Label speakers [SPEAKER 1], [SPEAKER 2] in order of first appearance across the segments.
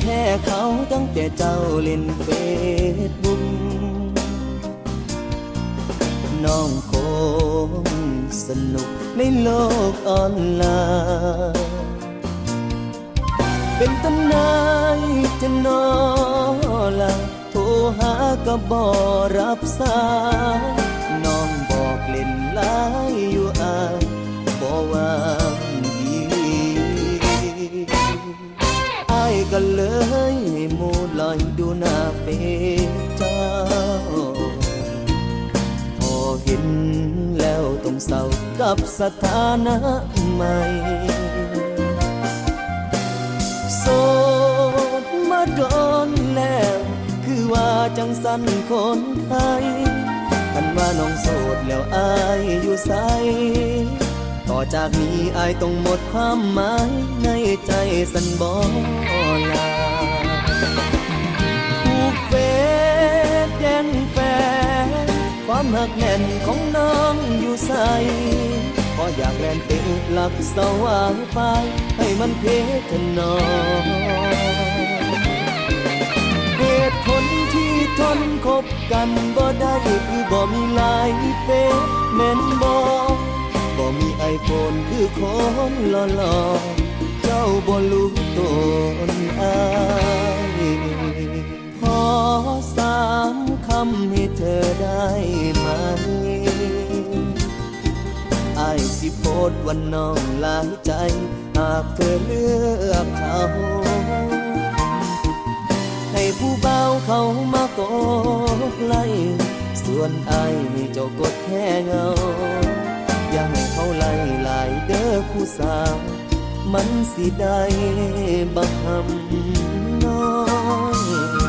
[SPEAKER 1] แพ้เขาตั้งแต่เจ้าเล่นเฟซบุ๊กน้องคงสนุกในโลกออนไลน์เป็นตำนายจะนอละโทรหาก็บอรับสายน้องบอกเล่นลายอยู่อาย ห็นแล้วต้องเศร้ากับสถานะใหม่โสดมาโดนแล้ว คือว่าจังสันคนไทยคันว่าน้องโสดแล้วอายอยู่ใสต่อจากนี้อายต้องหมดความหมายในใจสันบอลา ความหักแน่นของน้องอยู่ใสพออยากแลนเตะหลักสว่างไฟให้มันเพชรนองเหตุผลที่ทนคบกันบ่ได้คือบ่มีไลน์เฟซแม่นบ่บ่มีไอโฟนคือคนหล่อๆเจ้าบ่รู้ตนอายขอสามคำ ได้ไหมไอ้สิโพดวันน้องหลายใจ หากเธอเลือกเขา ให้ผู้เบาเขามากดไล่ ส่วนไอ้เจ้ากดแค่เงา อย่าให้เขาไล่หลายเด้อผู้สาวมันสิได้บักคำน้อย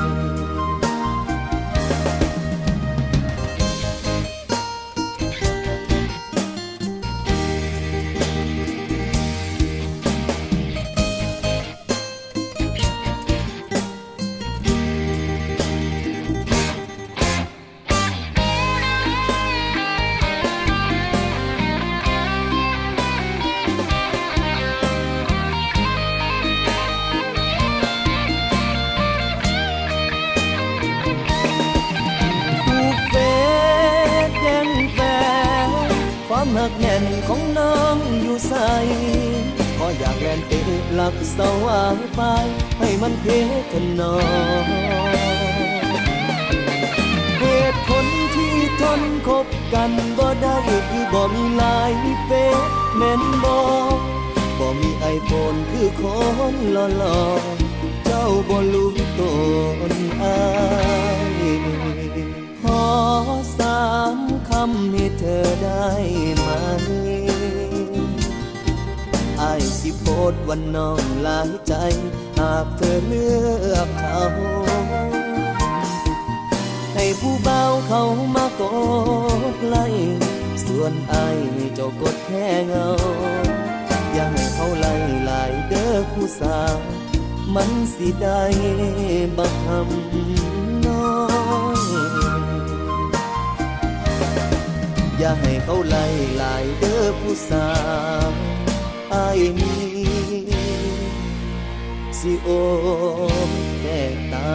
[SPEAKER 1] ความหักแน่นของน้องอยู่ใสขออยากแลนเตะหลักสว่างไฟให้มันเพชรนองเหตุผลที่ทนคบกันบ่ได้คือบ่มีไลน์เฟซแม่นบ่บ่มีไอโฟนคือคนหล่อๆเจ้าบ่รู้ตนอายขอสามำให้เธอได้ไหมไอ้สิโพดวันน้องหลายใจ หากเธอเลือกเขา ให้ผู้เบาเขามากดไล่ส่วนไอให้เจ้ากดแค่เงา อย่าให้เขาไล่หลายเด้อผู้สาว มันสิได้บักคำ อย่าให้เขาไล่หลายเด้อผู้สาวอายนี้สิโอแก่ตา